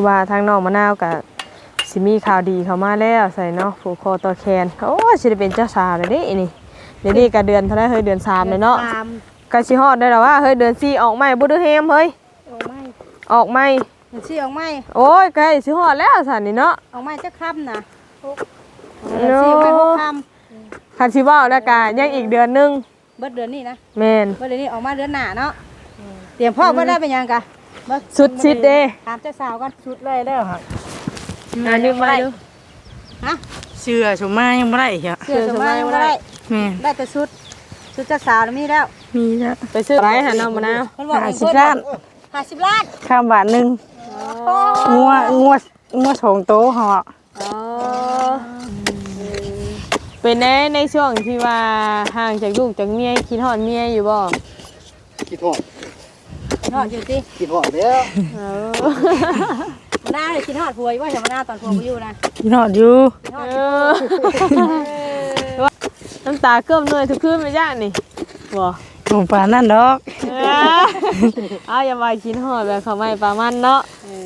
คือว่าทางน้องมะนาวกับสิมีข่าวดีเข้ามาแล้วใส่เนาะผูกคอต่อแขนโอ้ยสิได้เป็นเจ้าสาวเลยเด้นี่เดี๋ยวนี้ก็เดือนเท่าไหรเฮ้ยเดือนสามเลยเนาะตามก็สิฮอดได้แล้วว่าเฮ้ยเดือนสี่ออกใหม่บ่ดูเฮมเฮ้ยออกไม้ออกใหม่มันสิออกไม้โอ้ยใกล้สิฮอดแล้วสันนี่เนาะออกไม้จะค่ำนะโอ้มันสิออกไม้หกค่คันสิเว้าแล้วก็ยังอีกเดือนหนึงำเบิดเดือนนี้นะ แม่นเบิดเดือนนี้ออกมาเดือนหน้าเนาะเตรียมพ่อเบิดได้เป็นยังกะเบิด สุดชิดเด้ถามเจ้าสาวก่อนชุดเลยแล้วครับอันนี้มาดูฮะเสื้อชมมายังไม่ได้อีกอะเสื้อสมัยบ่ได้แม่ได้แต่ชุดชุดเจ้าสาวแล้วมีแล้วมีแล้วไปซื้อไรหาน้องมะนาวเพิ่นบอกห้าให้สิบเพิ่นล้านห้าสิบล้านข้ามบาทหนึ่งโอ้งัวงัวงัวสองโตเหาะอ๋อเป็นในในช่วงที่ว่าห่างจากลูกจากเมียคิดฮอดเมียอยู่บ่คิดหอด ทอดอยู่ติคิดหอดแล้วเออหน้าเลยกินทอดผัวอยู่ว่าจะมาหน้าตอนผัวบ่อยู่นะกินหอดอยู่ทอดเออน้ำตาเกือบเหนื่อยทุกคืนไปย่านี่บ่หลวงป่านนั่นดอกเอ้ยอ้าวอย่ามาคิดฮอดแบบเขาไม่ปลามันเนาะ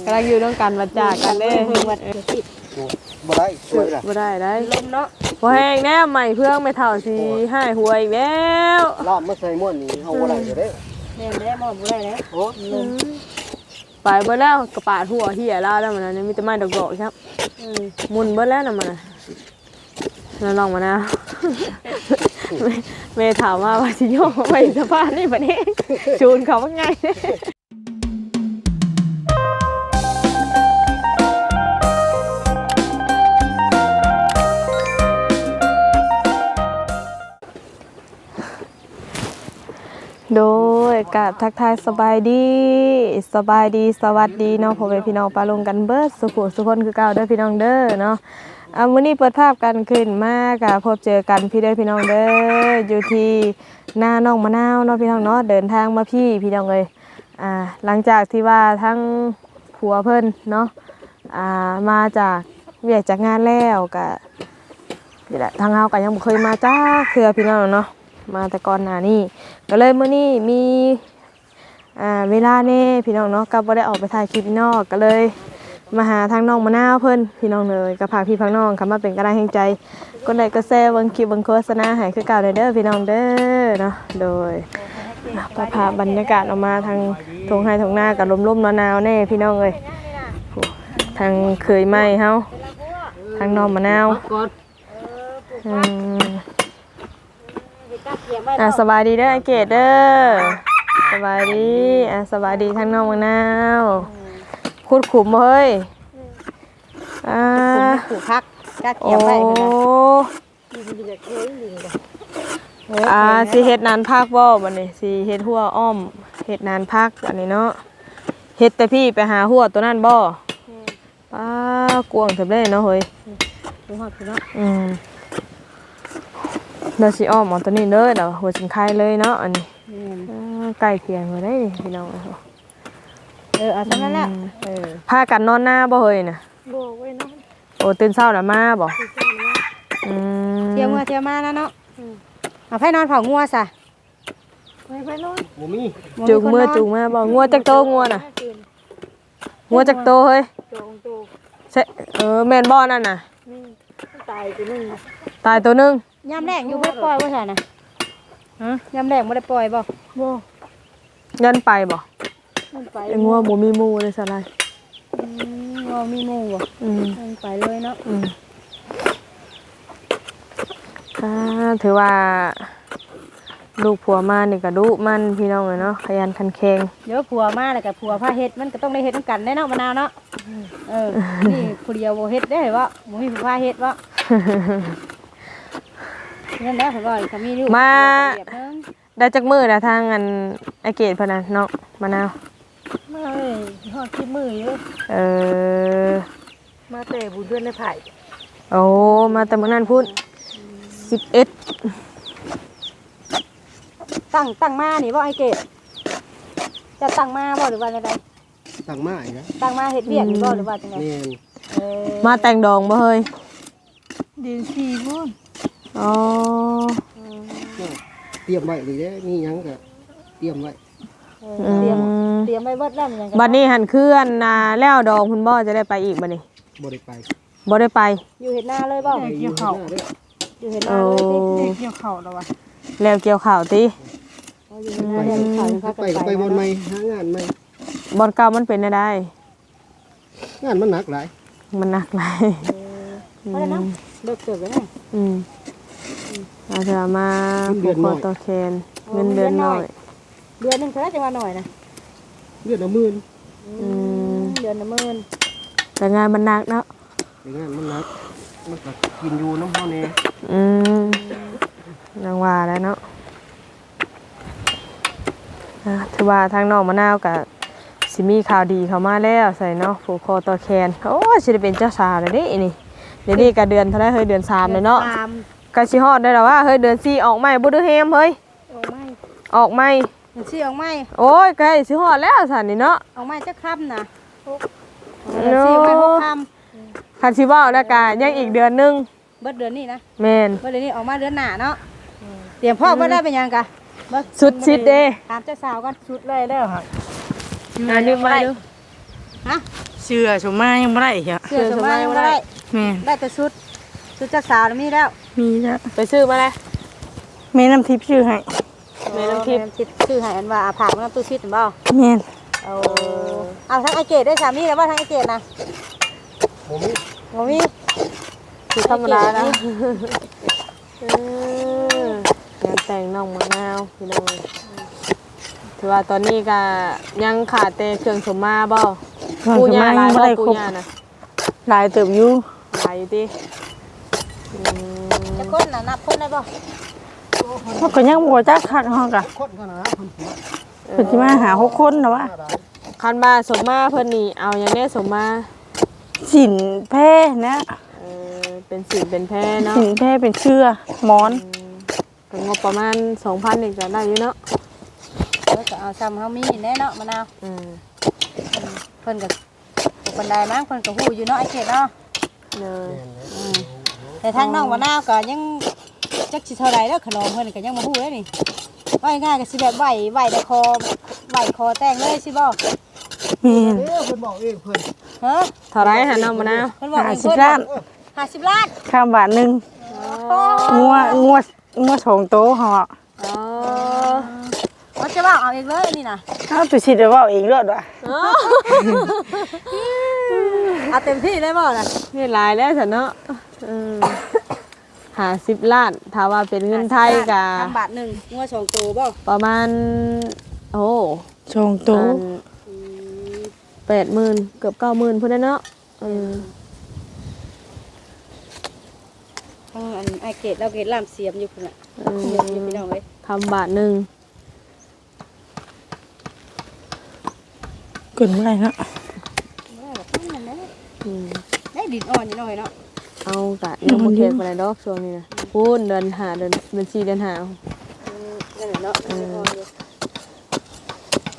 กำลังอยู่ต้องกันบัดจากกันเด้เพิ่งวัดเดี๋ยวสิบ่ได้ช่วยล่ะบ่ได้ได้ลมเนาะบ่แห้งแน่ใหม่เพื่องไม่เท่าสิให้หวยอีกแล้ว ลาบมาใส่ม้วนนี่เอาบ่ได้อยู่เด้ แม่นได้บ่บ่ได้แล้วโอ้ไปเบิดแล้วกระปาดหัวเหี้ยแล้วแล้วมันนะมีแต่ไม้ดอกๆครับอืมหมุนเบิดแล้วน่ะมันน่ะแล้วลองมานะแม่แม่ถามว่าว่าสิโยกไปสะพานนี่บัดนี้ ชูนเขาว่าไง ยกับทักทายสบายดีสบายดีสวัสดีเนาะพ่อแม่พี่น้องปาลงกันเบิร์ดสุขุสุคนคือเก่าเด้อพี่น้องเด้อเนาะอ่ามื้อนี้เปิดภาพกันขึ้นมากะพบเจอกันพี่เด้อพี่น้องเด้ออยู่ที่หน้าน้องมะนาวเนาะพี่น้องเนาะเดินทางมาพี่พี่น้องเลยอ่าหลังจากที่ว่าทั้งผัวเพิ่นเนาะอ่ามาจากเวียกจากงานแล้วกะนี่แหละทางเฮาก็ยังบ่เคยมาจ้าเคือพี่น้องเนาะ มาแต่ก่อนหน้านี้ก็เลยมื้อนี้มีอ่าเวลาแน่พี่น้องเนาะก็บ่ได้ออกไปถ่ายคลิปนอกก็เลย มาหาทางน้องมะนาวเพิ่นพี่น้องเลยก็พาพี่พักน้องคำมาเป็นกระดานแห่งใจก็ได้ก็แซ่เบิ่งคลิปเบิ่งโฆษณาให้คือเก่าเด้อเด้อพี่น้องเด้อเนาะโดยก็พาบรรยากาศออกมาทางทงไห้ทงหน้ากับลมๆหนาวๆแน่พี่น้องเอ้ยโอ้ทางเคยไหมเฮาทางน้องมะนาวอืม อะสบายดีเด้อไอเกดเด้อสบายดีอะสบายดีทั้งน้องมะนาวคุดขุมบ่เฮ้ยอ่าผูกพักกะโอ้เกี่ยวไว้พุ่นน่ะอ่าสิเฮ็ดนานพักบ่บัดนี้สิเฮ็ดหัวอ้อมเฮ็ดนานพักอันนี้เนาะเฮ็ดแต่พี่ไปหาหัวตัวนั้นบ่ป้ากวางเถิบได้เนาะเฮ้ยผูกฮอดพุ่น เนาะอืมเดี๋ยวสิอ้อมเอาตัวนี้เด้อเดี๋ยวหัวสิงไข่เลยเนาะอันนี้แม่นอ่าใกล้เคียงบ่ได้นี่พี่น้องเอ้ยเออเอาเท่านั้นแหละเออพากันนอนหน้าบ่เฮยน่ะบ่ไว้เนาะโอ้ตื่นเช้าน่ะมาบ่อืมเที่ยวเมื่อเที่ยวมานะเนาะเอาไผนอนเผางัวซะบ่มีจูงมือจูงมาบ่งัวจักโตงัวน่ะงัวจักโตเฮ้ยใช่เออแม่นบ่นั่นน่ะตายตัวนึงตายตัวนึง ยามแรกอยู่บ่ได้ปล่อยบ่ใช่น่ะฮะยามแรกบ่ได้ปล่อยบ่บ่ยันไปบ่มันไปไอ้งัวบ่มีหมู่เลยซะไรอืมงัวมีหมู่บ่อืมมันไปเลยเนาะอืมอ่าถือว่า ลูกผัวมานี่ก็ดุมันพี่น้องเลยเนาะขยันขันแข็ง เดี๋ยวผัวมาแล้วก็ผัวพาเฮ็ดมันก็ต้องได้เฮ็ดนำกันแน่เนาะมะนาวเนาะเออนี่ผู้เดียวบ่เฮ็ดได้บ่บ่มีผู้พาเฮ็ดบ่ นั่นแหละเพิ่นว่าก็มีลูกมาเปรียบเพิ่นได้จักมือแล้วทางอันไอเกตพะนันเนาะมะนาวมาเอ้ยฮอดที่มืออยู่เออมาแต่บุญเดือนในไผ่โอ้มาแต่เมื่อนั้นพูดสิบเอ็ดตั้งตั้งมานี่บ่ไอ้เกดจะตั้งมาบ่หรือว่าจังไดสั่งมาอีกนะตั้งมาเฮ็ดเวียกนี่บ่หรือว่าจังไดแม่นเออมาแต่งดองบ่เฮ้ยดินสีพุ่น อ๋อเตรียมไว้นี่เด้มีหยังก็เตรียมไว้เอเออเตรียมเตรียมไว้เบิดแล้วมันยังบัดนี้หันเคลื่อนนาแล้วดองคุณบ่จะได้ไปอีกบัดนี้บ่ได้ไปบ่ได้ไป อยู่เห็ดหน้าเลยเปล่าเกี่ยวเขาเด้ออยู่เห็ดหน้าเลยติเด็กเกี่ยวเข่าแล้ววะแล้วเกี่ยวข่าวติเอาอยู่เห็ดหน้าเลยขายพาไปกันก็ไปไปบนใหม่หางานใหม่บอลเก่ามันเป็นได้งานมันหนักหลายมันหนักหลายเพราะฉะนั้นเลิกเกิดไปแล้วอืม อาจจะมาผูกคอต่อแขนเงินเดือนน้อย เดือนหนึงเท่าไหร่จะมาหน่อยนะเลือดละหมื่นอืมเดือนละหมื่นแต่งานมันหนักเนาะแต่งานมันหนักมันก็กินอยู่น้ำเฮาแน่อืมนางว่าแล้วเนาะอะถือว่าทางน้องมะนาวกับสิมีข่าวดีเข้ามาแล้วใส่เนาะผูกคอต่อแขนโอ้ยสิได้เป็นเจ้าสาวเลยเดินี่เดี๋ยวนี้ก็เดือนเท่าไหรเฮ้ยเดือนสามเลยเนาะ ตามก็สิฮอดได้แล้วว่าเฮ้ยเดือนสี่ออกใหม่บ่ดูแฮมเฮ้ยออกไม้ออกใหม่มันชี้ออกไม้โอ้ยใกล้สิฮอดแล้วสันนี่เนาะออกไม้จะค่ำนะเนาะชี้ออกไม้หกค่คันสิเว้าแล้วก็ยังอีกเดือนหนึงำเบิดเดือนนี้นะแม่น เบิดเดือนนี้ออกมาเดือนหน้าเนาะเตรียมพ่อเบิดได้เป็นยังกะเบิดสุดชิดเด้ถามเจ้าสาวก่อนชุดเลยแล้วค่ะอันนี้มาดูฮะเสื้อชมมายังไม่ได้อีกอะเสื้อสมัยบ่ได้แม่ได้แต่ชุดชุดเจ้าสาวมีแล้ว มีแล้วไปซื้อมาเลยแม่น้ำทิพย์ชื่อให้แม่น้ำทิพย์แม่น้ำทิพย์ชื่อให้อันว่าอาผากน้ำตู้ชิดเห็นบ่แม่นเอาเอาทั้งไอเกดได้สามีแล้วว่าทั้งไอเกดนะผมมีบ่มีคือธรรมดานะเอองานแต่งน้องมะนาวพี่น้องถือว่าตอนนี้ก็ยังขาดแต่เครื่องสมมาบ่ก่อนปูชมย่ามาหลายัยงไม่บ่ได้ปูครบย่านะหลายเติบอยู่หลายอยู่ติอืม จะคนน่ะนับคนได้บ่มันก็ยังบ่จักคักเฮากะคนก็นะคนผัวเพิ่นสิมาหาหกคนนะวะหน้าได้คันมาสมมาเพิ่นนี่เอาอย่างแน่สมมาสินแพร่นะเออเป็นสินเป็นแพ้เนาะสินแพร่เป็นเสื้อหมอนก็งบประมาณ2,000นี่ก็ได้อยู่เนาะเออก็เอาซ้ำเฮามีแน่เนาะมะนาวอืมเพิ่นก็บันไดมั้งเพิ่นก็ฮู้อยู่เนาะไอเกดเนาะเลย แต่ทางน้องมะนาวก็ยังจักสิเท่าใดแล้วขนมเพิ่นก็ยังบ่ฮู้เลยนี่ว่าง่ายๆก็สิแบบไหวไหวแต่คอไหวคอแต่งเลยสิบ่แม่นเอ้ยเพิ่นบอกเองเพิ่นฮะเท่าไรหาน้องมะนาวเพิ่นบอกห้าเองสิบเพิ่นล้าน50ล้านข้ามบาทหนึงโอ้งัวงัวงัวสองโตเฮาอะอ๋อเขาจะว่าเอาเองเลยนี่น่ะเอาตุสิได้เว้าเองเด้อดว่ะเอาเต็มที่เลยบ่น่ะนี่หลายแล้วฉันเนาะ หาสิบล้านถ้าว่าเป็นเงินไทยกะทำบาทหนึงงัวสองตัวบ่ประมาณ โอ้สองโตแปดหมื่นเกือบเก้าหมื่นพุ่นนะเนาะอืมทางอันไอเกดเราเกดล่ามเสียมอยู่พุ่นน่ะอืเสียมอยู่มพี่น้องเอ้ยทำบาทหนึ่งเกินบ่ได้เนาะแม่บอกนั่นน่ะอืมได้ดินอ่อนอยู่หน่อยเนาะ เอากะยังบ่เก็บอะไรดอกช่วงนี้นะพูนเดินหาเดินบัญชีเดินหา อืมนั่นแหละเนาะดินอ่อนอยู่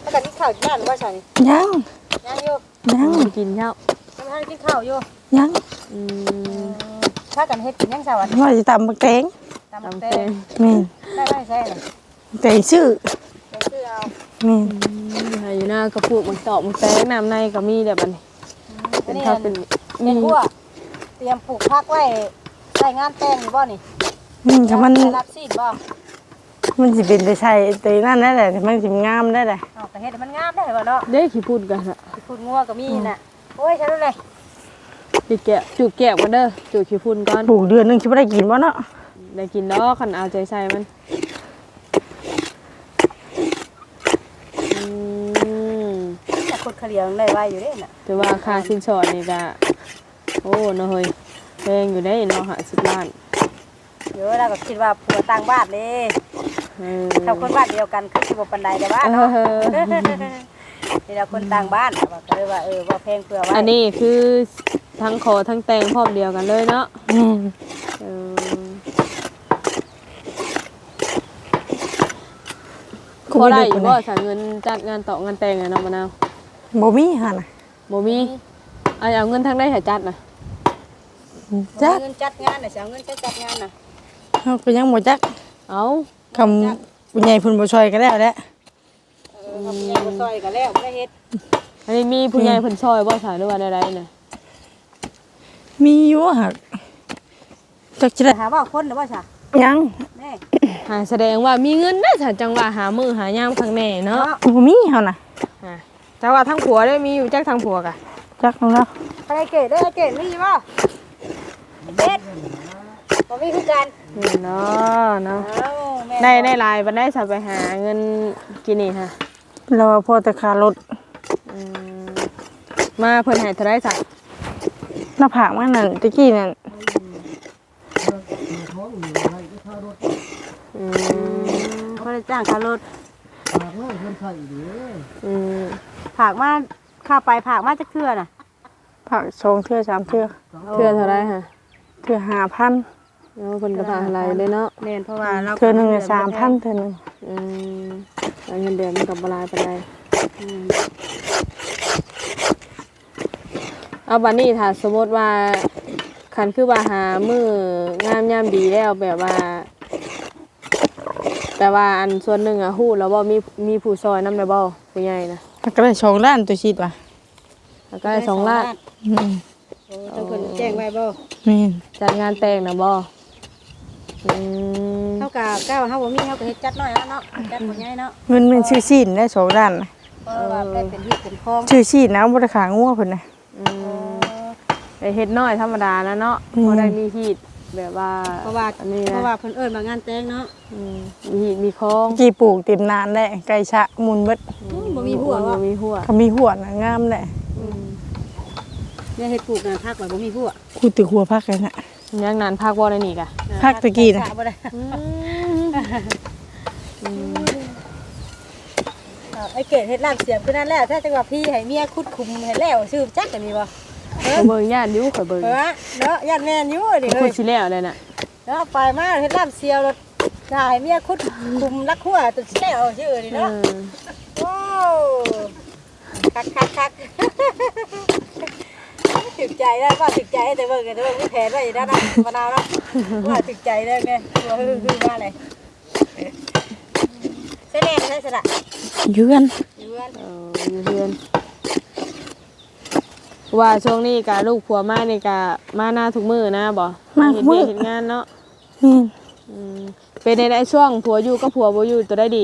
แล้วกันกินข้าวที่บ้านหรือว่าใช่ยังยังอยู่ยังกินเช้ายังไม่ทันกินข้าวอยู่ยังอืมถ้ากันเฮ็ดกินยังสวัสดิ์ว่าสิตำบักแตงตามตำเต้เต้นแม่นได้ได้ใช่เลยแตงชื่อไปซื้อเอาแม่นหาอยู่หน้ากระปุกมันตอกมันแตกน้ำในก็มีแบบอันนี้ อัเป็นนนี้ถ้าเป็น เป็นพวก เตรียมปลูกพักไว้ใส่งานแต่งอยู่บ่นี่อืมถ้ามันไปรับซีดบ่มันสิเป็นไปใช้แต่นั่นได้แหละแต่มันสิงามได้แหละเอาก็เฮ็ดให้มันงามได้บ่เนาะเด้ขี้พูดกันอะพูดงัวก็มีน่ะโอ้ยฉันรู้เลยจุดแกะจุดแกะกันเด้อจุดขี้พุ่นก่อนปลูกเดือนหนึงสิบ่ได้กินบ่เนาะได้กินดอกคันเอาใจใส่มันอืม แต่คนเขาเลี้ยงได้ไว้อยู่เด้น่ะแต่ว่าค่าสินสอดนี่ก็ โอ้เนาะเฮ้ยแพงอยู่ได้เนาะหาสิบล้านเดี๋ยวเราก็คิดว่าผัวต่างบ้านเด้เออถ้าคนบ้านเดียวกันคือสิบ่ปานใดแต่ว่าเอเนาะอนี่เราคนต่างบ้านน่ะว่าก็เลยว่าเออว่าแพงเพื่อไว้อันนี้คือทั้งขอทั้งแต่งพร้อมเดียวกันเลยเนาะแม่นเออพอได้อยู่บ่สาเงินจัดงานต่องานแต่งอะเนาะมะนาวบ่มีหั่นน่ะบ่มีเอาเอาเงินทางได้หาจัดนะ จักเงินจัดงานน่ะสิเอาเงินจัดจัดงานน่ะเฮาก็ยังบ่จักเอาคำผู้ใหญ่เพิ่นบ่ช่วยก็แล้วแหละเออเขาพยายามมาซอยกันแล้วไม่ได้เฮ็ดอันนี้มีผู้ใหญ่เพิ่นช่วยบ่สาหรือว่าใดๆน่ะมีอยู่หักจักจะแต่ได้หาว่าคนหรือว่าจ้ะยังแม่หาแสดงว่ามีเงินได้ถ้าจังว่าหามือหายามข้างแน่เนาะบ่มีเฮาน่ะอ่าแต่ว่าทั้งผัวได้มีอยู่จักทั้งผัวกะจักของเราอะไรเกดได้อเกดมีป่ะ เฮ็ดบ่มีคือกันนี่เนาะเนาะเอ้าแม่ได้ได้หลายบันได้สับไปหาเงินกินนี่ฮะเราว่าพอแต่ค่ารถอืมมาเพิ่นให้เท่าไรสักหน้าผากมันนั่นตะกี้นั่นอืมเขาได้จ้างค่ารถอืมผากมาค่าไปผากมาจักเทื่อน่ะผากสองเทื่อสามเทื่อเทื่อเท่าไรฮะ เทื่อ5,000เนาะเพิ่นก็พาอะไรเลยเนาะแม่นเพราะว่าเราเทื่อหนึงน่ะ3,000เทื่อหนึงอืมแล้วเงินเดือนมันก็บ่หลายปานใดเอาบัดนี้ถ้าสมมติว่าคันคือว่าหามืองามยามดีแล้วแบบว่า แต่ว่าอันส่วนหนึ่งอะฮู้แล้วบ่มีมีผู้ซอยนำได้บ่ผู้ใหญ่นะมันก็ได้สองล้านตัวชิดว่ะแล้วก็ได้สองล้านอืม โอ้ต้องเพิ่นแจ้งไว้บ่แม่นจัดงานแต่งนะบ่อืมเฮาก็ก้าวเฮาบ่มีเฮาก็เฮ็ดจัดน้อยเอาเนาะจัดบ่ใหญ่เนาะเงินมันชื่อชีนได้สองล้านน่ะเพราะว่าได้เป็นที่เป็นคลองชื่อชีนนะบ่ได้ขางัวเพิ่นน่ะอืมไอเฮ็ดน้อยธรรมดานะเนาะอืม บ่ได้มีฮีดแบบว่าเพราะว่าอันนี้เพนะราะว่าเพิ่นเอิ้นมางานแต่งเนาะอืมมีฮีดมีคล้องกี่ปลูกเต็มนานได้ไก่ชะมุนเบิดบ่มีหัวบ่ว่ะมีหัวก็มีหัวน่ะงามแหละอืม เนี่ยเฮ็ดปลูกน่ะภาคไว้บ่มีหัวกูตึกหัวพักกันน่ะยังนานพักบ่ได้นี่กะภาคตะกี้น่ะบ่ได้อืมอืมอ่าไอ้เกดเฮ็ดลาบเสียบคือนั่นแหละถ้าจังว่าพี่ให้เมียคุดคุมให้แล้วชื่อจักกันนี่บ่เออเบิ่งญาติอยู่ข่อยเบิ่งเออเนาะญาติแม่นอยู่ดิคุเฮ้ยยสิแล้วเลยน่ะเนาะไปมาเฮ็ดลาบเสียวแล้วถ้าให้เมียคุดคุมรักหัวตัวสิแล้วชื่อนี่เอเนาะอว้าวคักคักคัก ถึกใจได้ป่ะถึกใจแต่เบิ่งกันเบิ่งมีแผนไว้อยู่ด้านนั้นมะนาวเนาะว่าถึกใจได้ไงตัวฮือฮือมาเลยใช่แน่ใช่สระเยือนอยู่กันเอออยู่เพื่อนว่าช่วงนี้กะลูกผัวมานี่กะมาหน้าทุกมื้อนะบ่มาทุเฮ็กดมื้เวีอยกเฮ็ดงานเนาะนี่อืมเป็นในในช่วงผัวอยู่ก็ผัวบ่อยู่ตัวได้ดี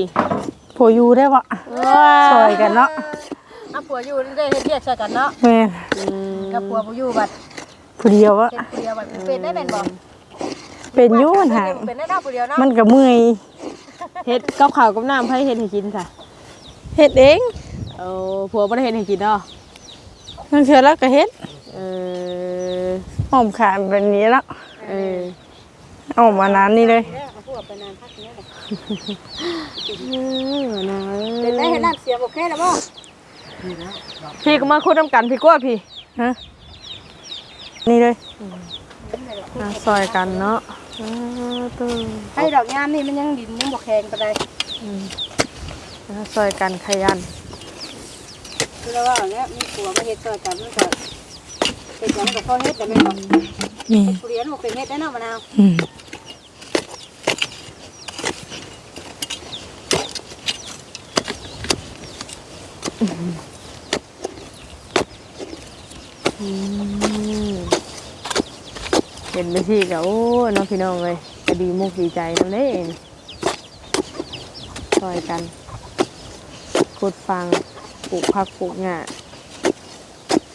ผัวอยู่ได้บ่ซอยกันเนาะอะผัวอยู่ได้เฮ็ดเรียกใส่กันเนาะแม่น อืมกับผัวบ่อยู่บัดผู้เดียวอะเป็นผู้เดียวบัดเป็นได้เป็นบ่เป็นอยู่มันหาเป็นได้เนาะผู้เดียวเนาะมันก็เมื่อยเฮ็ดกับข้าวกับน้ำให้เฮ็ดให้กินค่ะเฮ็ดเองเอาผัวบ่ได้เฮ็ดให้กินเนาะนั่นคือแล้วก็เฮ็ดเออหอมขามแบบนี้แล้วเออเอามานานนี่เลยเอาผัวไปนานพักนี้เลยอืมนะเป็นได้เฮ็ดน้ำเสียโอเคแล้วบ่พี่ก็มาคุยนํกันพี่กลัวพี่ ฮะนี่เลยอะซอยกันเนาะอ่าตู้ให้ดอกยามนี่มันยังดินยังบ่แข็งปานใดอะซอยกันขยันคือแล้วว่าเนี่ยมีผัวมาเฮ็ดช่วยกันมันก็เฮ็ดหยังก็พอเฮ็ดได้แม่นบ่นี่ผู้เรียนบ่เป็นเฮ็ดได้เนาะมะนาวอืม เห็นไปที่ก็โอ้ยน้องพี่น้องเลยก็ดีมุกดีใจนั่นเองซอยกันขุดฟังปลูกผักปลูกหญ้า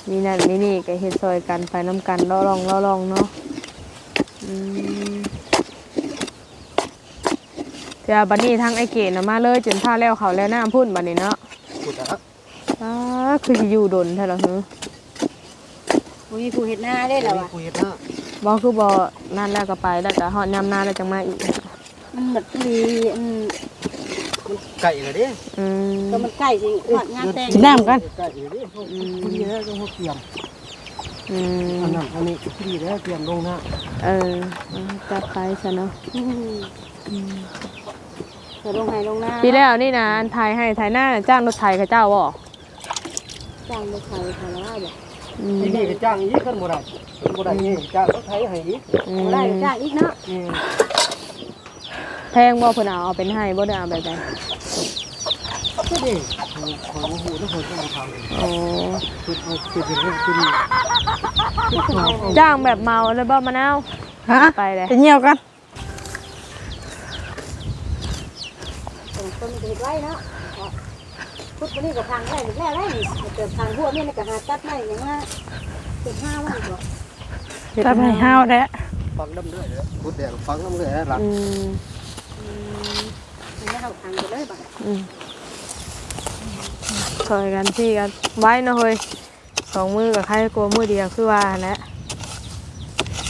มีนั่นมีนี่ก็เฮ็ดซอยกันไปน้ำกันล่อลองล่อลองเนาะอืมเดี๋ยวบัดนี้ทางไอเกดน่ะมาเลยจนท่าแล้วเขาแล้วน้ำพุ่นบัดนี้เนาะกูจะอ้าคือสิอยู่ดนแท้เหรอฮะบ่มีผู้เฮ็ดหน้าได้แล้วอะกูเห็นหน้า บ่คือบ่นั่นแล้วก็ไปแล้วก็ฮอดยามหน้าแล้วจังมาอีกมันแบบมีอันมันไก่เลยดิอืมก็มันใกล้สิฮอดงานแต่งกินน้ำกันไก่เลยดิคุณดีแล้วก็เขาเตรียมอืมอันนั้นอันนี้คุณดีแล้วเตรียมลงหน้าเออเอาจัดไปซะเนาะอืมเดี๋ยวลงให้ลงหน้าปีแล้วนี่นะอันไทยให้ไทยหน้าจ้างรถไถเขาเจ้าบ่จ้างบ่ขายขายแล้วบ่อืม ที่นี่ก็จ้างอีกขึ้นบ่ได้บ่ได้นี่จ้างเขาไทยให้อีกอืบ่มได้ก็จ้างอีกเนาะนี่แพงบ่เพิ่นเอาเอาเป็นให้บ่ได้เอาแบบใดก็ดีของหูทุกคนต้องมาทำโอ้คือเอาคือเป็นเรื่องที่ดีจ้างแบบเมาเลยบ่มะนาว ฮะไปเลย ไปเหี่ยวกัน ต้นมันจะเห็ดไว้เนาะ พุทธนี่ก็ทางได้หรือแล้วได้นี่เกิดทางพวกนี้ก็หาตัดไม้อย่างว่าเป็นห้าวันก่อนตัดให้ห้าวแล้วฟังน้ำเลือดเลยพูดแดงฟังน้ำเลือดหลังอืมมันไม่เอาทางไปเลยบ้างอืมช่วยกันพี่กันไว้เนาะเฮ้ยสองมือกับใครกลัวมือเดียวคือว่าแหละ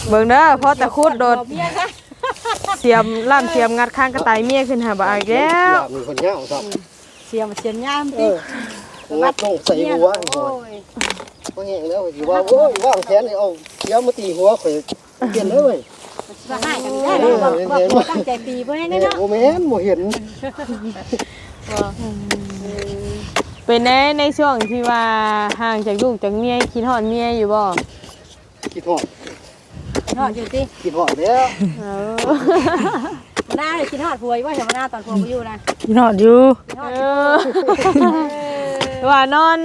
เบิ่งเด้อเพราะแต่คูดโดดเมียค่ะเสียมล่ามเสียมงัดข้างกระต่ายเมียขึ้นหาบ่อีกแล้วมีคน เงี้ยสับเสียมเสียมยามเอติองัดลงใส่หัวโอ้ยก็แห้งแล้วสิว่าโอ้ยว่างแขนนี่เอาเดี๋ยวมาตีหัวข่อยเปลี่ยนเลยมาให้กันได้เนาะบอกบอกตั้งใจปีเพื่อนนี่เนาะโอ้แม่นบ่เห็นเป็นในในช่วงที่ว่าห่างจากลูกจากเมียคิดฮอดเมียอยู่บ่คิดหอดทอดอยู่ติคิดหอดแล้ว เออ มาหน้าเลยกินทอดพวยว่าจะมาหน้าตอนพวงอยู่นะกินหอดอยู่ทอดเออว่านอน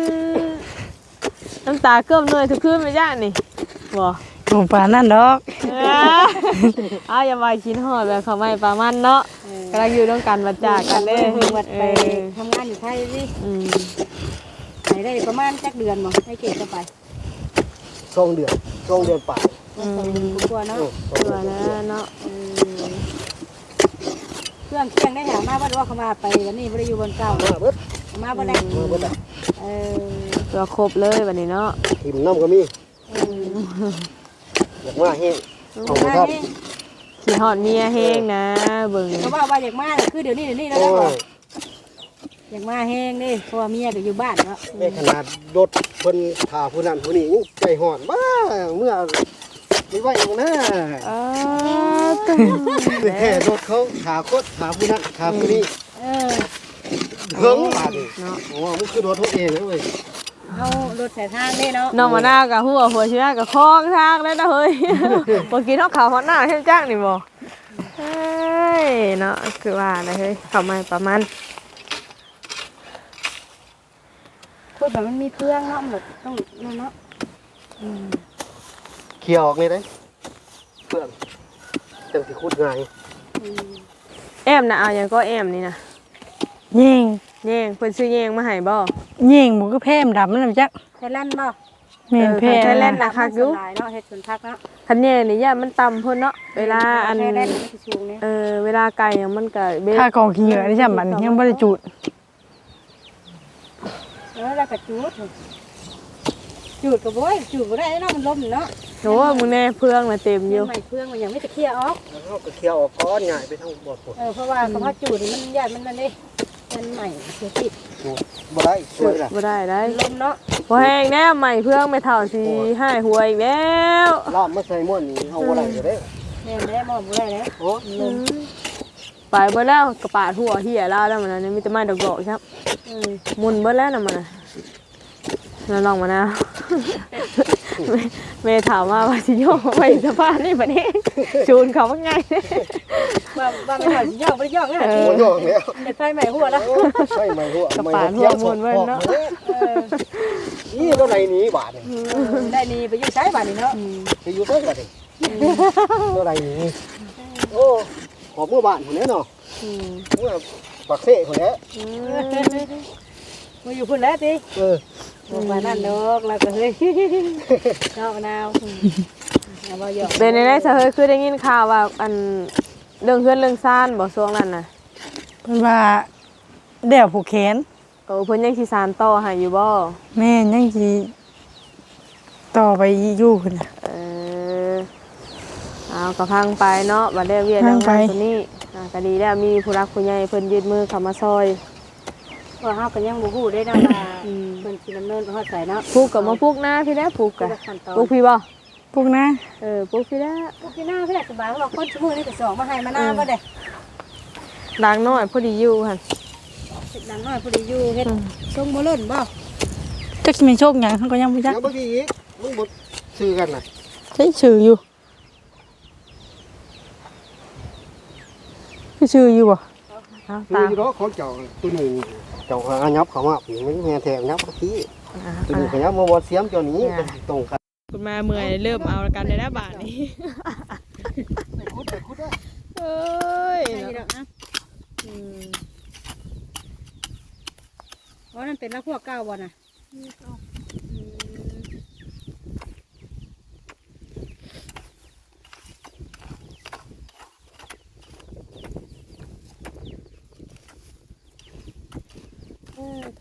น้ำตาเกือบหน่วยทุกคืนไปย่างนี่บ่ผมปานนั่นดอกเอ้ยอ้าวอย่ามาคิดฮอดแบบเขาไม่ปลามันเนาะกำลังอยู่ต้องกันบัดจากกันเด้เพิ่งวัดไปเออทำงานอยู่ไทยสิอืมไหนได้ประมาณจักเดือนบ่ให้เก็บเข้าไปสองเดือนสองเดือนป่ามันสองเดือนกว่าเนาะโอ้สองตัวเดือนนะเนาะ เครื่องเคียงได้หามาว่าว่าเขามาไปวันนี้ไม่ได้อยู่บนเก่ามาเบิดมาบ่ได้มาเบิดอะเออตัวครบเลยวันนี้เนาะหิมน้ำก็มีอยากมาแห้งเอาไปมาครับนี่คิดฮอดเมียแห้งนะเบิ่งเขาว่าว่าอยากมาคือเดี๋ยวนี้เดี๋ยวนี้แล้วโอ้แล้วบ่ยอยากมาแห้งนี่เพราะว่าเมียก็อยู่บ้านเนาะแม่ขนาดรถเพิ่นถ่าผู้นั้นผู้นี้ยังใจห่อนบ้าเมื่อไม่ไหวตรงหน้าเออตึ้ง แค่รถเขาถ่าโคตรถ่าผู้นั้นถ่าผู้นี้เออเฮิงบาดนี่โอ้มันคือรถเขาเองเลยเว้ยเอารถใส่ทางนี่เนาะน้องมะนาวกับหัวหัวเชื้อกับคองทางเลยนะเฮ้ยบ่กินข้าวขาวฮอดหน้าเฮ็ดจังนี่บ่เฮ้ยเนาะคือว่านะเฮ้ยเข้ามาประมาณพูดแบบมันมีเครื่องเนาะมันแบบต้องนั่นเนาะเขี่ยออกเลยได้เพื่อน จังสิคุดง่ายแอมน่ะเอาหยังก็แอมนี่นะแย่งแยงเพิ่นซื้อแยงมาให้บ่แย่งหมูก็แพมดำนั่นแหละจักไทยแลนด์บ่แม่นแพไทยแลมนด์นะคักอยู่สลายเนาะเฮ็ดสวนพักเนาะคันแยงนี่ย่ามันต่ำเพิ่นเนาะเวลาอันไทยแลนด์มันสิสูงเนี่ยเออเวลาไก่อะมันก็เบ็ดค่ากองขี้เหงื่อนี่จ้ะมันยังบ่ได้จุดแล้วเราก็จูด จูดก็บ่ได้จูดบ่ได้เนาะมันล้มเนาะโอ้มึงแน่เพื่องน่ะเต็มอยู่ใหม่เครื่องมันยังไม่ตะเคลียร์ออกแล้วเขาก็เขี่ยออกก้อนง่ายไปทั้งหมดหมดเออเพราะว่าคำว่าจูดนี่มันญาติมันนั่นเด้มันใหม่เสียติดบ่ได้ช่วยล่ะบ่ได้ได้มันล้มเนาะบ่แห้งแน่ใหม่เพื่องไม่เท่าสิให้หัวอีกแล้วลาบมาใส่ม้วนนี่เอาบ่ได้อยู่เด้แม่นได้บ่บ่ได้แล้วโอ้ไปเบิดแล้วกระปาดหัวเหี้ยแล้วแล้วมันนะมีแต่ไม้ดอกๆครับ เออหมุนเบิดแล้วน่ะมันน่ะ แล้วลองมานะเมย์ถามว่าว่าสิโยกไปสะพานนี่บัดนี้จูนเขาว่าไงว่าว่าไม่ว่าสิย่องบ่ได้ย่องนะเอบ่ยองแล้วเฮ็ดไฟใหม่หัวแล้วใช่ไหมหัวกระปาดหัวม้วนไว้เนาะเออนี่บ่ได้หนีบาดนี่ได้นี่ไปอยู่ใช้บ้านนี่เนาะไปอยู่เพิ่นก็ได้บ่ได้หนีโอ้ขอเมื่อบ้านพุ่นแน่เนาะอืมเมื่อปักเซ่พุ่นแน่อืมมาอยู่พุ่นแล้วติเออ บอกว่านั่นดอกแล้วก็เฮ้ยเนาะมะนาวเอาบ่ย่องเป็นในได้เธอคือได้ยินข่าวว่าอันเรื่องเพื่อนเรื่องซ่านบอกช่วงนั้นน่ะเพิ่นว่าเดี่ยวผูกแขนเออเพิ่นยังสิสานต่อให้อยู่บ่แม่นยังสิต่อไปอยู่พุ่นน่ะ เออเอากระพังไปเนาะบัดได้เวียนเรื่องพังนั้นไปตัวนี้อ่าก็ดีแล้วมีผู้รักผู้ใหญ่เพิ่นยืดมือเข้ามาซอย ว่าเฮาก็ยังบ่ฮู้ได้นะว่าอืม เพิ่นสิดำเนินฮอดไสเนาะปลูกกับมาปลูกนะพี่แล้วปลูกก็กะขั้นตอนปลูกพี่บ่พวกนะเออปลูกพี่แล้วพวกพี่หน้าพี่แหละสบายว่าคนชั่วโมงนี้ก็สองมาให้มานาวบ่ได้ล้างน้อยพอดีอยู่หั่นเฮ็ดดังน้อยผู้ใดอยู่เฮ็ดทรงบ่ล้นบ่จักสิมีโชคหยังเขาก็ยังบ่จักยังบ่มีอีกมึงบ่ซื้อกันน่ะใช้ชื่ออยู่คือชื่ออยู่บ่หเอาคือตามอยู่เนาะของเจ้าตัวนี้เจ้าหายับเข้ามาผีมันแม่นแท้ยับเมื่อกี้อะ ตัวนี้ก็ยับมาบ่เสียมเจ้านี้ตรงกันคุณมาเมื่อยเริ่มเอากันในหน้าบาทนี้ไปคุดไปคุดได้เอ้ยใช่ดอกนะอืมเพราะนั่นเป็นละพวกเก้าบ่น่ะเอ้ย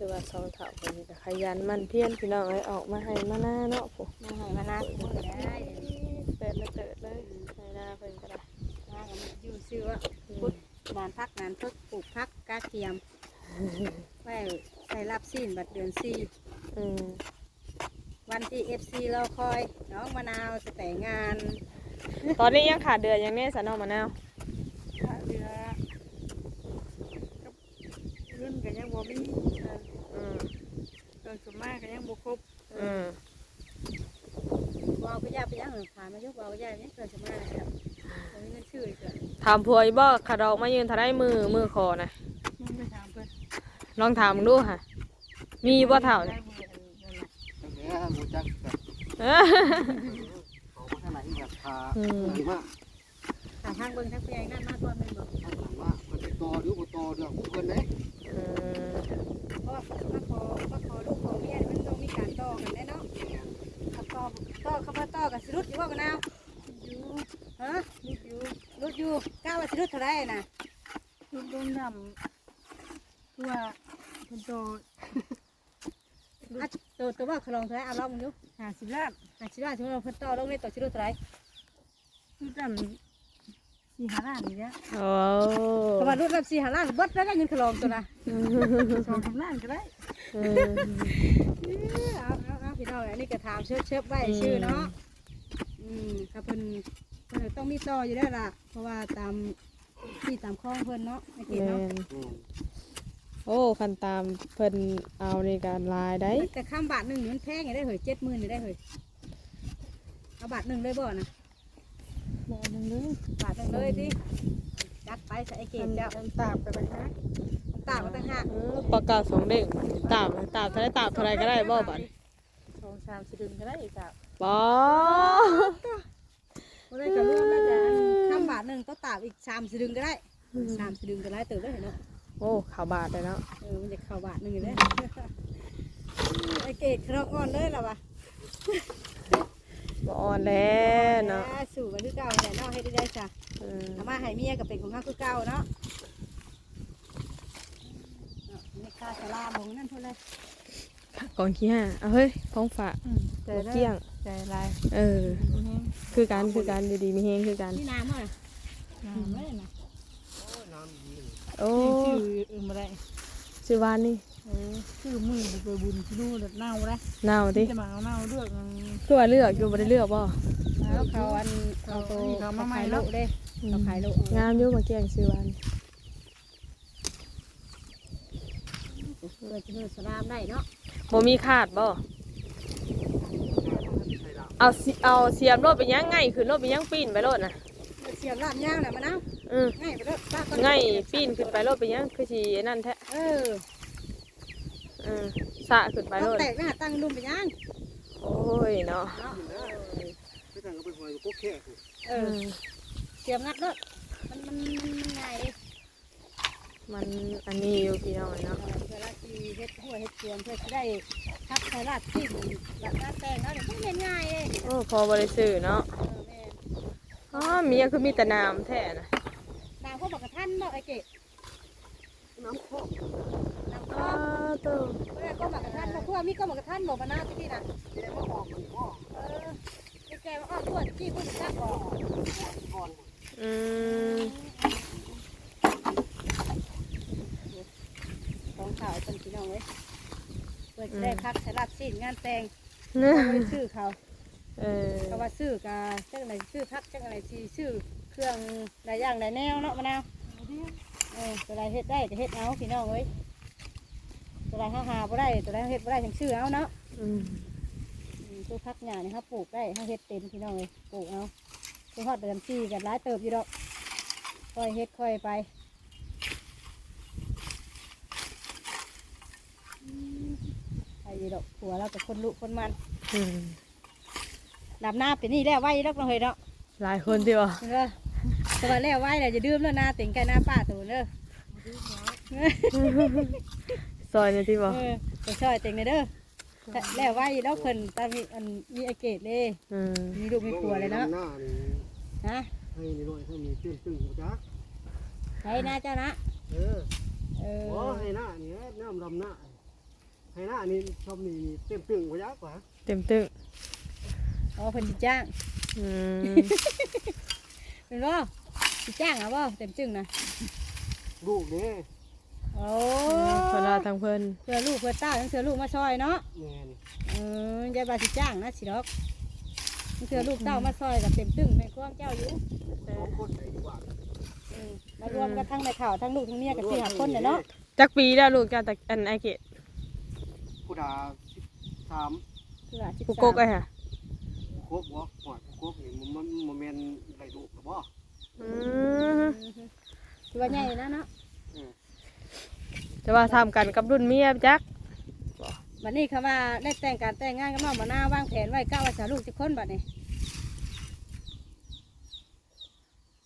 ถือว่าสองเถ่าคนนี้ก็ขยันหมันเพียรพี่น้องเอ้ยออกมาให้มาหน้าเนาะผมมาให้มานาพูดได้เปิดมาเติดเลยให้หน้าเพิ่นก็ได้มาก็อยู่ชื่อว่าพุดงานพักงานพึกปลูกพักกาเทียมไว้ใส่รับสิ้นบัดเดือนสี่อืมวันที่เอฟซีเราคอยน้องมะนาวจะแต่งงาน ตอนนี้ยังขาดเดือนยังแน่สันออกมะนาว เรือเรื่องกันยังบ่มี อืม ตอนสมมากันยังบ่ครบ อืม วาวไปยาไปยังผ่านมายกวาวไปยาเนี่ยเกิดสมมาแล้วตอนนี้นั่นชื่อเกิด ถามผัวอีบ่ขาดอกมายืนถ้าได้มือมือคอนะมึงไปถามเพิ่นลองถามมึงดูค่ะ มีบ่เท่าได้เนี่ยมืออันนั้นน่ะแม่บ่จักแบบเอ้อเอามาทางไหนแบบพาอืมไหนมาถามทางเบิ่งทางเพียงนั่นมาก่อนแม่นบ่ทางหลังว่ามันเป็นตอหรือบ่ตอเรื่องเพิ่นเด้อืมเพราะว่ามาขอมาขอลูกขอเมียมันต้องมีการต่อกันแน่เนาะถ้าต่อต่อเข้ามาต่อกันสิรุดอยู่ว่ามะนาวอยู่ฮะรุดอยู่ รุดอยู่กล้าว่าสิรุดเท่าไหร่น่ะลูกโดนดำคือว่าเป็นโตอะตัวตัวว่าขลองเท่าไหร่เอาลองมึงดูหาสิบล้านอะสิว่าถึงเราเพิ่นต่อลงในต่อสิรุดเท่าไหร่ลูกดำสี่หาล้านนี่แหละโอ้ก็ว่ารุดรับสี่ห้าล้านเบิดแล้วได้เงินขลองตัวน่ะสองสามล้านก็ได้อืมเออเอาเอาเอาพี่น้องอันนี้ก็ถามเชิบเชิบไว้ชื่อเนาะอืมถ้าเพิ่น เพิ่นต้องมีต่ออยู่แล้วล่ะ เพราะว่าตามที่ตามข้องเพิ่นเนาะไอ้เกดแม่เนาะนอืมโอ้คันตามเพิ่นเอาในการลายได้แต่ข้ามบาทหนึ่งนี่มันแพงไงได้เหยเจ็ดหมื่นนี่ได้เหยเอาบาทหนึ่งเลยบ่นะบอกหนึ่งเลยบาทหนึ่งเลยดิจัดไปใส่ไอ้เกดเจ้าน้ำตาบไปเลยนะตากมาตั้งห้าเออประกาศสองเด้งตามตามเท่าไรตามเท่าไรก็ได้บ่บัดสองสามสิบก็ได้อีกอะบ่ บ่ได้จะรวมแล้วแต่อันข้ามบาทหนึ่งต้องตากอีกสามสิดึงก็ได้สามสิดึงก็ได้ตื่นได้วเห็นเนาะโอ้ข่าวบาทเลยเนาะเออมันจะเข้าบาทหนึ่งอยู่เลยไอ้เกดขนมอ่อนเลยล่ะวะบ่อ่อนแล้วเนาะสู่กันคือเก่าแหละเนาะให้ได้ได้จ้ะอืมเอามาให้เมียก็เป็นของข้าคือเก่าเนาะเอานี่ค่าสลาหมงนั่นเท่าไหรกองขี้ห้าเอาเฮ้ยของฝากใจบ่ได้เกี้ยงใจลายเออ คือการคือการดีๆมีเฮงคือกันนี่น้ำอะน้ำไม่นะโอ้ชื่ออื่นมาได้ชื่อวานนี่เออชื่อมือไปบุญที่นู่นเน่าได้เน่าดิจะมาเอาเน่าด้วยมันคือว่าเลือกอยู่บ่ได้เลือกบ่แล้วเขาอันเอาตัวเขามาใหม่ขายแล้โลวเด้เขาขายโลงามอยู่มาเกี้ยงชื่อวานเพื่อจะเลือสลามได้เนาะบ่มีขาดบ่ เอาสิเอาเสียมรถไปยังไงขึ้นรถไปยังปีนไปรถน่ะเสียบลาบย่างน่ะมะนาวอืมง่ายไปเลยลาบก่อนไงปีนขึ้นไปรถไปยังคือสิไอ้นั่นแท้เอออืมสะขึ้นไปต้รองถแตกหน้าตั้งรุ่มไปย่างโอ้ยเนาะเนาะไปทางก็ไปหอยพวกแค่เออือมเสียบงัดเนาะมันมันมันมันง่ายเด้มันอันนี้อยู่พี่น้องเนาะเวลาที่เฮ็ดหัวเฮ็ดเสียมเพื่อจะได้ ทักใส่ลาดที่ลาดลาดแตงเนาะเดี๋ยวมันเป็นง่ายเลยโอ้พอบริสุทธิ์เนาะเออแม่อ๋อเมียคือมีแต่น้ำแท้นะนางก็บอกกับท่านเนาะไอ้เก๋น้ำข้อนางก็อ้าตัวเมื่อก็บอกกับท่านบอกว่ามีก็บอกกับท่านบอกมาหน้าที่นี่นะแกมาออกมันพ่อเออไอ้แกว่าอ้าวตัวที่พูดถึงนักบอกก่อนอืมของข่าวเป็นพี่น้องเว้ยเพื่อจะได้พักสลัดสิ้นงานแต่งเนื้อเขาไปซื้อเขาเออเขาว่าซื้อกาจังอะไรซื้อพักจังอะไรที่ซื้อเครื่องหลายอย่างหลายแนวเนาะมะนาวเออตัวใดเฮ็ดได้ก็เฮ็ดเอาพี่น้องเว้ยตัวใดหาหาบ่ได้ตัวใดเฮ็ดบ่ได้จังซื้อเอาเนาะอืมอืมตัวพักหญ้านี่ครับปลูกได้เขาเฮ็ดเป็นพี่น้องเลยปลูกเอาตัวฮอดเดือนสี่กันร้ายเติบอยู่ดอกค่อยเฮ็ดค่อยไป อยู่ดอกผัวเราแต่คนลุคนมันอืมดำหน้าเป็นนี่แล้วไว้แล้วเราเฮ้ยเนาะหลายคนที่บ่เออสวัสดีแล้วไว้แล้วจะดื่มแล้วหน้าติ่งไก่หน้าป้าตัวเด้อซอยนี่ที่บ่เออไปช่วยติ่งเลยเด้อแล้วไว้แล้วเพิ่นตามีอันมีอาเกตเลย อืมมีลูกมีผัวเลยเนาะหน้านี่ฮะให้นี่ด้วยถ้ามีตื้นตึงๆจักให้หน้าเจ้านะเออเออโอ้ให้หน้านี่น้ำดำหน้า ให้หน้านี่ชอบนี่เต็มตึงกว่ายักกว่าเต็มตึ้งอ๋อเพิ่นสิจ้างอืมเป็นบ่สิจ้างอะบ่เต็มจึงนะลูกเด้โอ้เพิ่นว่าทางเพิ่นเพื่อลูกเพื่อเต้าทั้งเพื่อลูกมาซอยเนาะแม่นเออยายบาสิจ้างนะสิดอกทั้งเพื่อลูกเต้ามาซอยกับเต็มตึงแม่กว้างเจ้าอยู่สองคนได้ดีกว่าเออมารวมกันทั้งในข่าวทั้งลูกทั้งเมียกับสี่หาคนเนี่ยเนาะจักปีแล้วลูกจ้าตะอันไอเกต ผู้ดาสามคือว่าสิบกูสามโกกไอ้ห่ะโคกบ่หอยโคกนี่มันมันมันแม่นได้ลูกหรือบ่อืมคือว่าใหญ่นะเนาะจะว่าทำกันกับรุ่นเมียจักบัดนี้คำว่าได้แต่งการแต่งงานกับน้องมาหน้าวางแผนไว้ก้าวว่าจะลูกจะคนบัดนี้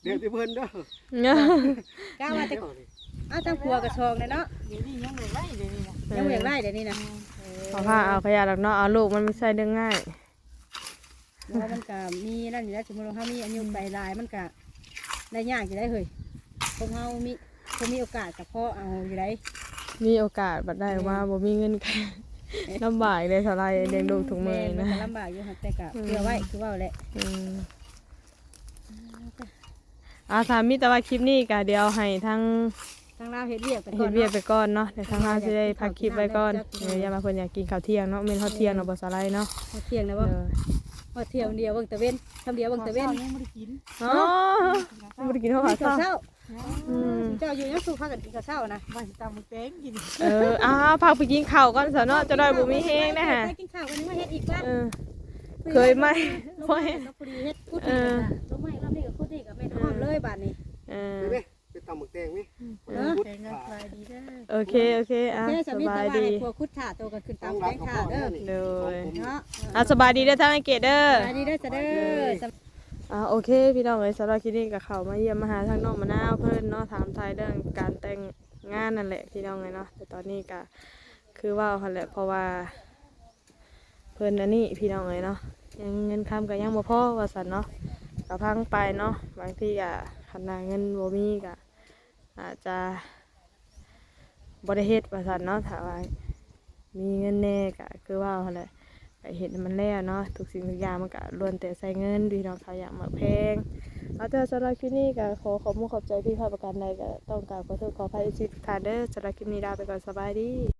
เดี๋ยวที่เพิ่นเด้อก้าวว่าจะเดี๋ยวนี่เอาทั้งผัวกับชองเลยเนาะเดี๋ยวนี้ยังไม่ไล่เดี๋ยวนี้นะยังไม่อยากได้เดี๋ยวนี้นะ เอาผ้าเอาขยะหลักเนาะเอาลูกมันไม่ใช่เรื่องง่ายเพราะว่ามันก็มีนั่นอยู่แล้วสมมติว่าเขามีอายุไปหลายมันก็ได้ยากอยู่ได้เฮ้ยพวกเขามีพวกมีโอกาสกับพ่อเอาอยู่ได้มีโอกาสบัดได้ว่าบ่มีเงินกันลำบากเลยเท่าไรเลี้ยงลูกถุงมือแม่นะมันก็ลำบากอยู่ครับแต่ก็เพื่อไว้คือว่าแหละอืมอาสามีแต่ว่าคลิปนี้ก็เดี๋ยวให้ทั้ง ทางเราวเฮ็ดเรียกไปก่เฮ็อนดเวียกเนาะไปก่อนเนาะเดี๋ยวทางเราจะได้พักคลิปไว้ก่อนเดี๋ยวอย่ามาเพิ่นอยากกินข้าวเที่ยงเนาะเมนข้าวเที่ยงเนาะบ่สาไรเนาะมาเที่ยงนะเอว่าอว่าเที่ยงเดียวเบิ่งตะเว้นทำเดียวเบิ่งตะเว้นยังไม่ได้กินอ๋อบ่ได้กินข้าวกิขานวข้าวเช้าเช้าอืมเจ้าอยู่ยังสู้พากันกินข้าวเช้านะว่าสิตำมึงแตงกินเอออ้าวพาไปกินข้าวก่อนซะเนาะจะได้บ่มีแฮงนะฮะไปกินข้าวกันนี่มาเฮ็ดอีกบ้างเออ เคยไหมลงบ่ไม้เฮ็ดลงพอดีเฮ็ดพูดอีกนะลงไม้รอบนี้กับพูดอีกกับแม่นอ้อมเลยบาดนี้เออ โอเคโอเคอะเท่สสมิตบายว่าดีให้พวกคุดถ่าโตกันขึ้นตามแข้งขาเด้อเลยเนาะอะสบายดีเด้อทั้งไอเกดเด้อ สวัสดีเด้อจ้ะเด้ออ่าโอเค พี่น้องเอ้ยสำหรับคลิปนี้กับเขามาเยี่ยมมาหาทางน้องมะนาวเพิ่นเนาะถามไทยเรื่องการแต่งงานนั่นแหละพี่น้องเลยเนาะแต่ตอนนี้ก็คือว่าเขาแหละเพราะว่า เพิ่นอันนี้พี่น้องเลยเนาะยังเงินคำก็ยังบ่พอว่าสันเนาะก็พังไปเนาะบางทีก็ขนาดเงินบ่มีก็อาจจะ บริเฮ็ดประสันเนาะถ้าว่ามีเงินแน่ก็คือว่าเขาแหละก็เห็นมันแล้วเนาะทุกสิ่งทุกอย่างมันก็ล้วนแต่ใส่เงินพี่น้องเขาอยากมาแพงเอาแต่สำหรับคลิปนี้ก็ขอขอบคุณขอบใจพี่ภาประกันใดก็ต้องกราบขอโทษขอพระอิสิทุกท่านเด้อสำหรับคลิปนี้ลาไปก่อนสบายดี